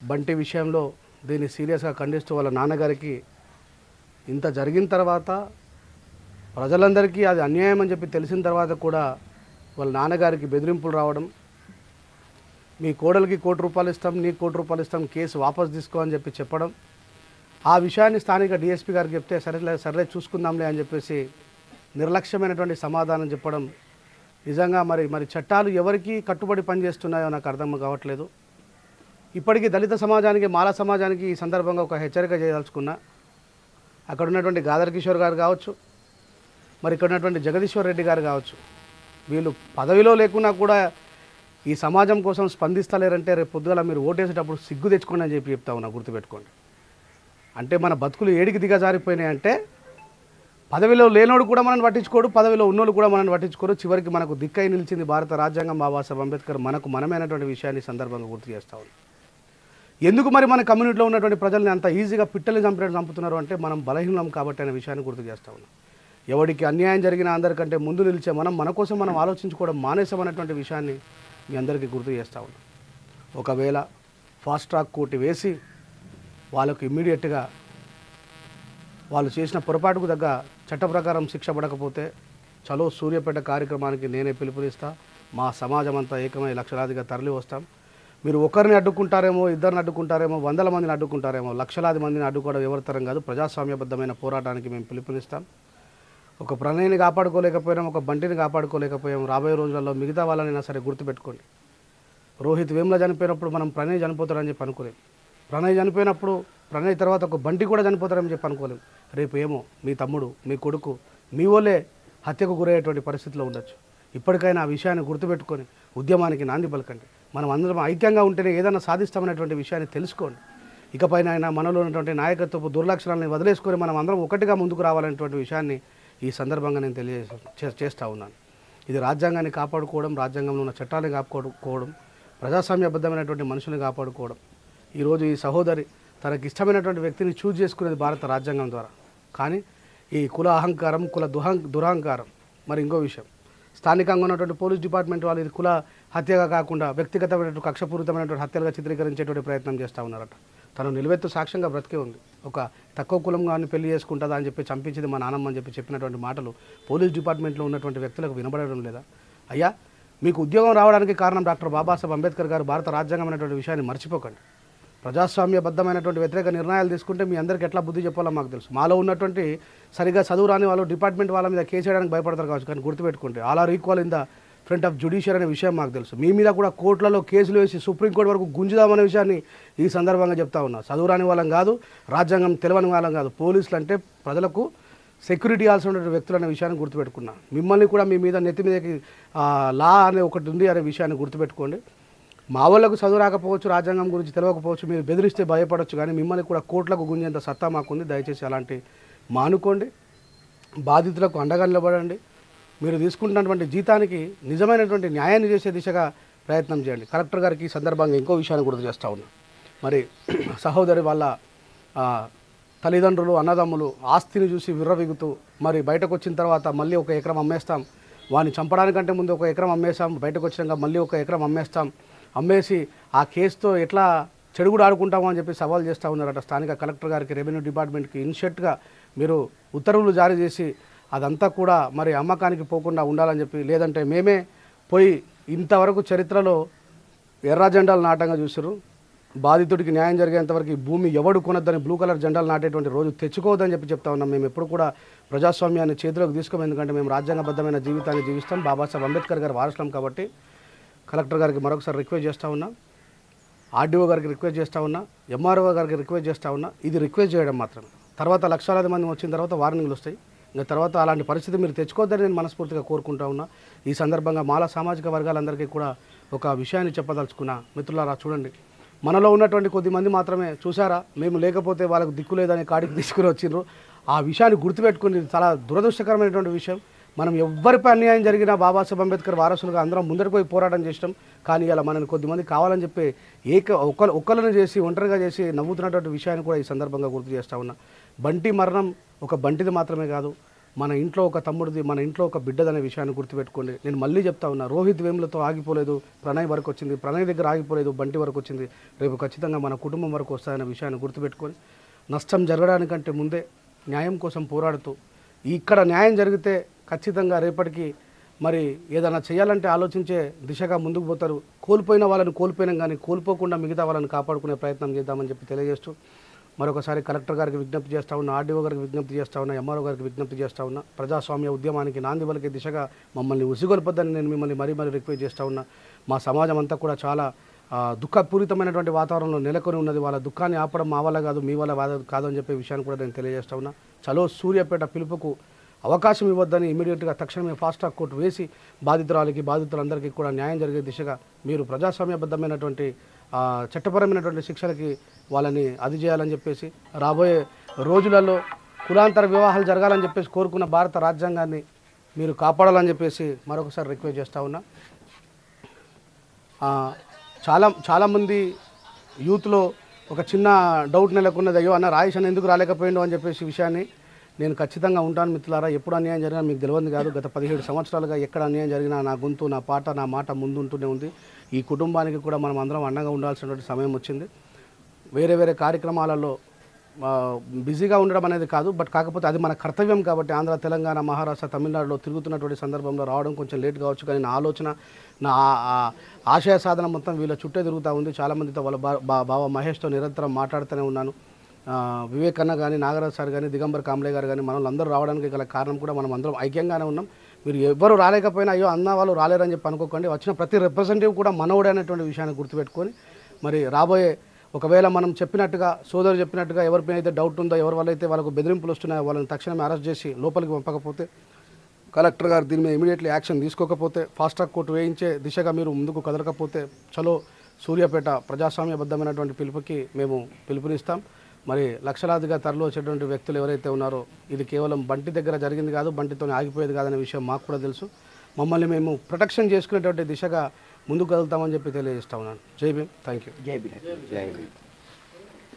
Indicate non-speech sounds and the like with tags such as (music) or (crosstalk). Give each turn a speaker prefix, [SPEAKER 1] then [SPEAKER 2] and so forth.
[SPEAKER 1] బంటి విషయంలో దీన్ని సీరియస్గా ఖండిస్తూ వాళ్ళ నాన్నగారికి ఇంత జరిగిన తర్వాత ప్రజలందరికీ అది అన్యాయం అని చెప్పి తెలిసిన తర్వాత కూడా వాళ్ళ నాన్నగారికి బెదిరింపులు రావడం మీ కోడలికి కోటి రూపాయలు ఇస్తాం నీ కోటి రూపాయలు ఇస్తాం కేసు వాపస్ తీసుకో అని చెప్పి చెప్పడం ఆ విషయాన్ని స్థానిక డిఎస్పీ గారికి చెప్తే సరే సరే చూసుకుందాంలే అని చెప్పేసి నిర్లక్ష్యమైనటువంటి సమాధానం చెప్పడం నిజంగా మరి మరి చట్టాలు ఎవరికి కట్టుబడి పనిచేస్తున్నాయో నాకు అర్థం కావట్లేదు. ఇప్పటికీ దళిత సమాజానికి మాల సమాజానికి ఈ సందర్భంగా ఒక హెచ్చరిక చేయదలుచుకున్నా అక్కడ ఉన్నటువంటి గాదర్ కిషోర్ గారు కావచ్చు మరి ఇక్కడ ఉన్నటువంటి జగదీశ్వర్ రెడ్డి గారు కావచ్చు వీళ్ళు పదవిలో లేకున్నా కూడా ఈ సమాజం కోసం స్పందిస్తలేరంటే రేపు పొద్దుగల మీరు ఓటేసేటప్పుడు సిగ్గు తెచ్చుకోండి అని చెప్పి చెప్తా ఉన్నా గుర్తుపెట్టుకోండి. అంటే మన బతుకులు ఏడికి దిగజారిపోయినాయి అంటే పదవిలో లేనోడు కూడా మనల్ని పట్టించుకోడు పదవిలో ఉన్నోళ్ళు కూడా మనల్ని పట్టించుకోరు. చివరికి మనకు దిక్కై నిలిచింది భారత రాజ్యాంగం బాబాసాహెబ్ అంబేద్కర్ మనకు మనమైనటువంటి విషయాన్ని సందర్భంగా గుర్తు చేస్తా ఉన్నాం. ఎందుకు మరి మన కమ్యూనిటీలో ఉన్నటువంటి ప్రజల్ని అంత ఈజీగా పిట్టల్ని చంపినట్టు చంపుతున్నారు అంటే మనం బలహీనం కాబట్టి అనే విషయాన్ని గుర్తు చేస్తా ఉన్నాం. ఎవడికి అన్యాయం జరిగిన అందరికంటే ముందు నిలిచే మనం మన కోసం మనం ఆలోచించుకోవడం మానేసామన్నటువంటి విషయాన్ని మీ అందరికీ గుర్తు చేస్తూ ఉన్నాం. ఒకవేళ ఫాస్ట్ ట్రాక్ కోర్టు వేసి వాళ్ళకు ఇమ్మీడియట్గా వాళ్ళు చేసిన పొరపాటుకు తగ్గ చట్ట ప్రకారం శిక్ష పడకపోతే చలో సూర్యపేట కార్యక్రమానికి నేనే పిలుపునిస్తా. మా సమాజం అంతా ఏకమై లక్షలాదిగా తరలి వస్తాం మీరు ఒకరిని అడ్డుకుంటారేమో ఇద్దరిని అడ్డుకుంటారేమో వందల మందిని అడ్డుకుంటారేమో లక్షలాది మందిని అడ్డుకోవడం ఎవరితరం కాదు. ప్రజాస్వామ్యబద్ధమైన పోరాటానికి మేము పిలుపునిస్తాం. ఒక ప్రణయిని కాపాడుకోలేకపోయాం ఒక బంటిని కాపాడుకోలేకపోయాం. రాబోయే రోజులలో మిగతా వాళ్ళనైనా సరే గుర్తుపెట్టుకోండి. రోహిత్ వేముల చనిపోయినప్పుడు మనం ప్రణయ్ చనిపోతాడని చెప్పి అనుకోలేం. ప్రణయ్ చనిపోయినప్పుడు ప్రణయ్ తర్వాత ఒక బంటి కూడా చనిపోతారని చెప్పి అనుకోలేం. రేపు ఏమో మీ తమ్ముడు మీ కొడుకు మీ వాళ్ళే హత్యకు గురయ్యేటువంటి పరిస్థితిలో ఉండొచ్చు. ఇప్పటికైనా ఆ విషయాన్ని గుర్తుపెట్టుకొని ఉద్యమానికి నాంది పలకండి. మనం అందరం ఐక్యంగా ఉంటేనే ఏదైనా సాధిస్తామనేటువంటి విషయాన్ని తెలుసుకోండి. ఇకపైన ఆయన మనలో ఉన్నటువంటి నాయకత్వపు దుర్లక్షణాలను వదిలేసుకొని మనం అందరం ఒకటిగా ముందుకు రావాలనేటువంటి విషయాన్ని ఈ సందర్భంగా నేను తెలియజే చే- చేస్తా ఉన్నాను. ఇది రాజ్యాంగాన్ని కాపాడుకోవడం రాజ్యాంగంలో ఉన్న చట్టాలను కాపాడుకోవడం ప్రజాస్వామ్యబద్ధమైనటువంటి మనుషుల్ని కాపాడుకోవడం. ఈరోజు ఈ సహోదరి తనకి ఇష్టమైనటువంటి వ్యక్తిని చూజ్ చేసుకునేది భారత రాజ్యాంగం ద్వారా. కానీ ఈ కుల అహంకారం కుల దుహం దురహంకారం. మరి ఇంకో విషయం. స్థానికంగా ఉన్నటువంటి పోలీస్ డిపార్ట్మెంట్ వాళ్ళు ఇది కుల హత్యగా కాకుండా వ్యక్తిగతమైనటువంటి కక్షపూరితమైనటువంటి హత్యలుగా చిత్రీకరించేటువంటి ప్రయత్నం చేస్తూ ఉన్నారట. తను నిలువెత్తు సాక్ష్యంగా బ్రతికే ఉంది. ఒక తక్కువ కులం కానీ పెళ్ళి చేసుకుంటుందా అని చెప్పి చంపించింది మా నాన్నమ్మ అని చెప్పి చెప్పినటువంటి మాటలు పోలీస్ డిపార్ట్మెంట్లో ఉన్నటువంటి వ్యక్తులకు వినబడడం లేదా? అయ్యా మీకు ఉద్యోగం రావడానికి కారణం డాక్టర్ బాబాసాహెబ్ అంబేద్కర్ గారు భారత రాజ్యాంగం అనేటువంటి విషయాన్ని మర్చిపోకండి. ప్రజాస్వామ్యబద్ధమైనటువంటి వ్యతిరేక నిర్ణయాలు తీసుకుంటే మీ అందరికి ఎట్లా బుద్ధి చెప్పాలో మాకు తెలుసు. మాలో ఉన్నటువంటి సరిగా చదువు రాని వాళ్ళు డిపార్ట్మెంట్ వాళ్ళ మీద కేసు వేయడానికి భయపడతారు కావచ్చు కానీ గుర్తుపెట్టుకుంటే all are equal in the front of judiciary అనే విషయం మాకు తెలుసు. మీ మీద కూడా కోర్టులలో కేసులు వేసి సుప్రీంకోర్టు వరకు గుంజుదామనే విషయాన్ని ఈ సందర్భంగా చెప్తా ఉన్నా. చదువు రాని వాళ్ళం కాదు రాజ్యాంగం తెలియని వాళ్ళం కాదు. పోలీసులు అంటే ప్రజలకు సెక్యూరిటీ ఆల్సిన వ్యక్తులు అనే విషయాన్ని గుర్తుపెట్టుకున్నా. మిమ్మల్ని కూడా మీ మీద నెత్తి మీదకి లా అనే ఒకటి ఉంది అనే విషయాన్ని గుర్తుపెట్టుకోండి. మా వాళ్ళకు చదువు రాకపోవచ్చు రాజ్యాంగం గురించి తెలియకపోవచ్చు మీరు బెదిరిస్తే భయపడవచ్చు కానీ మిమ్మల్ని కూడా కోట్లకు గుంజేంత సత్తా మాకుంది. దయచేసి అలాంటి మానుకోండి. బాధితులకు అండగా నిలబడండి మీరు తీసుకుంటున్నటువంటి జీతానికి నిజమైనటువంటి న్యాయాన్ని చేసే దిశగా ప్రయత్నం చేయండి. కలెక్టర్ గారికి ఈ సందర్భంగా ఇంకో విషయాన్ని గుర్తు చేస్తా ఉన్నా. మరి (clears throat) సహోదరి వాళ్ళ తల్లిదండ్రులు అన్నదమ్ములు ఆస్తిని చూసి విర్రవిగుతూ మరి బయటకు వచ్చిన తర్వాత మళ్ళీ ఒక ఎకరం అమ్మేస్తాం. వాడిని చంపడానికంటే ముందు ఒక ఎకరం అమ్మేస్తాం బయటకు వచ్చినాక మళ్ళీ ఒక ఎకరం అమ్మేస్తాం. అమ్మేసి ఆ కేసుతో ఎట్లా చెడుగుడు ఆడుకుంటామో అని చెప్పి సవాల్ చేస్తూ ఉన్నారట స్థానిక కలెక్టర్ గారికి రెవెన్యూ డిపార్ట్మెంట్కి ఇన్షెట్గా మీరు ఉత్తర్వులు జారీ చేసి అదంతా కూడా మరి అమ్మకానికి పోకుండా ఉండాలని చెప్పి లేదంటే మేమే పోయి ఇంతవరకు చరిత్రలో ఎర్ర జెండాలు నాటంగా చూసారు బాధితుడికి న్యాయం జరిగేంతవరకు ఈ భూమి ఎవడు కొనద్దని బ్లూ కలర్ జెండాలు నాటేటువంటి రోజు తెచ్చుకోవద్దని చెప్పి చెప్తా ఉన్నాం. మేము ఎప్పుడు కూడా ప్రజాస్వామ్యాన్ని చేతిలోకి తీసుకోము. ఎందుకంటే మేము రాజ్యాంగబద్ధమైన జీవితాన్ని జీవిస్తాం. బాబాసాహెబ్ అంబేద్కర్ గారు వారసులం కాబట్టి కలెక్టర్ గారికి మరొకసారి రిక్వెస్ట్ చేస్తూ ఉన్నా. ఆర్డీఓ గారికి రిక్వెస్ట్ చేస్తూ ఉన్నా. ఎంఆర్ఓ గారికి రిక్వెస్ట్ చేస్తూ ఉన్నా. ఇది రిక్వెస్ట్ చేయడం మాత్రమే తర్వాత లక్షలాది మంది వచ్చిన తర్వాత వార్నింగ్లు వస్తాయి. ఇంకా తర్వాత అలాంటి పరిస్థితి మీరు తెచ్చుకోవద్దని నేను మనస్ఫూర్తిగా కోరుకుంటా ఉన్నా. ఈ సందర్భంగా మాల సామాజిక వర్గాలందరికీ కూడా ఒక విషయాన్ని చెప్పదలుచుకున్నా మిత్రులారా చూడండి. మనలో ఉన్నటువంటి కొద్ది మంది మాత్రమే చూసారా మేము లేకపోతే వాళ్ళకు దిక్కు లేదని కాడికి తీసుకుని వచ్చిండ్రు ఆ విషయాన్ని గుర్తుపెట్టుకుని చాలా దురదృష్టకరమైనటువంటి విషయం. మనం ఎవ్వరిపై అన్యాయం జరిగినా బాబాసాహెబ్ అంబేద్కర్ వారసులుగా అందరం ముందరికి పోయి పోరాటం చేసినాం. కానీ ఇలా మనల్ని కొద్దిమంది కావాలని చెప్పి ఏక ఒక్క ఒక్కరిని చేసి ఒంటరిగా చేసి నవ్వుతున్నటువంటి విషయాన్ని కూడా ఈ సందర్భంగా గుర్తు చేస్తా ఉన్నా. బంటి మరణం ఒక బంటిది మాత్రమే కాదు మన ఇంట్లో ఒక తమ్ముడిది మన ఇంట్లో ఒక బిడ్డదనే విషయాన్ని గుర్తుపెట్టుకోండి. నేను మళ్ళీ చెప్తా ఉన్నా రోహిత్ వేములతో ఆగిపోలేదు ప్రణయ్ వరకు వచ్చింది ప్రణయ్ దగ్గర ఆగిపోలేదు బంటి వరకు వచ్చింది. రేపు ఖచ్చితంగా మన కుటుంబం వరకు వస్తాయనే విషయాన్ని గుర్తుపెట్టుకొని నష్టం జరగడానికంటే ముందే న్యాయం కోసం పోరాడుతూ ఇక్కడ న్యాయం జరిగితే ఖచ్చితంగా రేపటికి మరి ఏదైనా చేయాలంటే ఆలోచించే దిశగా ముందుకు పోతారు. కోల్పోయిన వాళ్ళని కోల్పోయినా కానీ కోల్పోకుండా మిగతా వాళ్ళని కాపాడుకునే ప్రయత్నం చేద్దామని చెప్పి తెలియజేస్తూ మరొకసారి కలెక్టర్ గారికి విజ్ఞప్తి చేస్తా ఉన్నా ఆర్డీఓ గారికి విజ్ఞప్తి చేస్తా ఉన్నా ఎంఆర్ఓ గారికి విజ్ఞప్తి చేస్తా ఉన్నా ప్రజాస్వామ్య ఉద్యమానికి నాంది పలికే దిశగా మమ్మల్ని ఉసిగొల్పొద్దని నేను మిమ్మల్ని మరీ మరీ రిక్వెస్ట్ చేస్తా ఉన్నా. మా సమాజం అంతా కూడా చాలా దుఃఖపూరితమైనటువంటి వాతావరణంలో నెలకొని ఉన్నది. వాళ్ళ దుఃఖాన్ని ఆపడం మా వల్ల కాదు మీ వల్ల కాదు అని చెప్పే విషయాన్ని కూడా నేను తెలియజేస్తా ఉన్నా. చలో సూర్యాపేట పిలుపుకు అవకాశం ఇవ్వద్దని ఇమీడియట్గా తక్షణమే ఫాస్ట్ ట్రాక్ కోర్టు వేసి బాధితురాలకి బాధితులందరికీ కూడా న్యాయం జరిగే దిశగా మీరు ప్రజాస్వామ్యబద్ధమైనటువంటి చట్టపరమైనటువంటి శిక్షలకి వాళ్ళని అది చేయాలని చెప్పేసి రాబోయే రోజులలో కులాంతర వివాహాలు జరగాలని చెప్పేసి కోరుకున్న భారత రాజ్యాంగాన్ని మీరు కాపాడాలని చెప్పేసి మరొకసారి రిక్వెస్ట్ చేస్తా ఉన్నా. చాలా చాలామంది యూత్లో ఒక చిన్న డౌట్ నెలకొన్నది అయ్యో అన్న రాయేష్ ఎందుకు రాలేకపోయిండు? అని చెప్పేసి విషయాన్ని నేను ఖచ్చితంగా ఉంటాను మిత్రులారా. ఎప్పుడు అన్యాయం జరిగినా మీకు తెలియదు కాదు. గత పదిహేడు సంవత్సరాలుగా ఎక్కడ అన్యాయం జరిగినా నా గొంతు నా పాట నా మాట ముందు ఉంటూనే ఉంది. ఈ కుటుంబానికి కూడా మనం అందరం అండగా ఉండాల్సినటువంటి సమయం వచ్చింది. వేరే వేరే కార్యక్రమాలలో బిజీగా ఉండడం అనేది కాదు. బట్ కాకపోతే అది మన కర్తవ్యం కాబట్టి ఆంధ్ర తెలంగాణ మహారాష్ట్ర తమిళనాడులో తిరుగుతున్నటువంటి సందర్భంలో రావడం కొంచెం లేట్ కావచ్చు. కానీ నా ఆలోచన నా ఆశయ సాధన మొత్తం వీళ్ళ చుట్టే తిరుగుతూ ఉంది. చాలామందితో వాళ్ళ బా బా- బావ మహేష్తో నిరంతరం మాట్లాడుతూనే ఉన్నాను. వివేక్ అన్న కానీ నాగరాజ్ సార్ కానీ దిగంబర్ కాంబ్లే గారు కానీ మనం అందరూ రావడానికి గల కారణం కూడా మనం అందరం ఐక్యంగానే ఉన్నాం. మీరు ఎవరు రాలేకపోయినా అయ్యో అన్న వాళ్ళు రాలేరని చెప్పి అనుకోకండి. వచ్చిన ప్రతి రిప్రజెంటేటివ్ కూడా మనవుడే అనేటువంటి విషయాన్ని గుర్తుపెట్టుకొని మరి రాబోయే ఒకవేళ మనం చెప్పినట్టుగా సోదరు చెప్పినట్టుగా ఎవరిపైన అయితే డౌట్ ఉందో ఎవరి వల్ల అయితే వాళ్ళకు బెదిరింపులు వస్తున్నాయో వాళ్ళని తక్షణమే అరెస్ట్ చేసి లోపలికి పంపకపోతే కలెక్టర్ గారు దీని మీద ఇమీడియట్లీ యాక్షన్ తీసుకోకపోతే ఫాస్ట్ ట్రాక్ కోర్టు వేయించే దిశగా మీరు ముందుకు కదలకపోతే చలో సూర్యాపేట ప్రజాస్వామ్యబద్ధమైనటువంటి పిలుపుకి మేము పిలుపునిస్తాం. మరి లక్షలాదిగా తరలి వచ్చేటువంటి వ్యక్తులు ఎవరైతే ఉన్నారో ఇది కేవలం బంటి దగ్గర జరిగింది కాదు బంటితో ఆగిపోయేది కాదనే విషయం మాకు కూడా తెలుసు. మమ్మల్ని మేము ప్రొటెక్షన్ చేసుకునేటువంటి దిశగా ముందుకు వెళ్తామని చెప్పి తెలియజేస్తా ఉన్నాను. జై భీమ్. థ్యాంక్ యూ
[SPEAKER 2] జై భీమ్. జై భీమ్.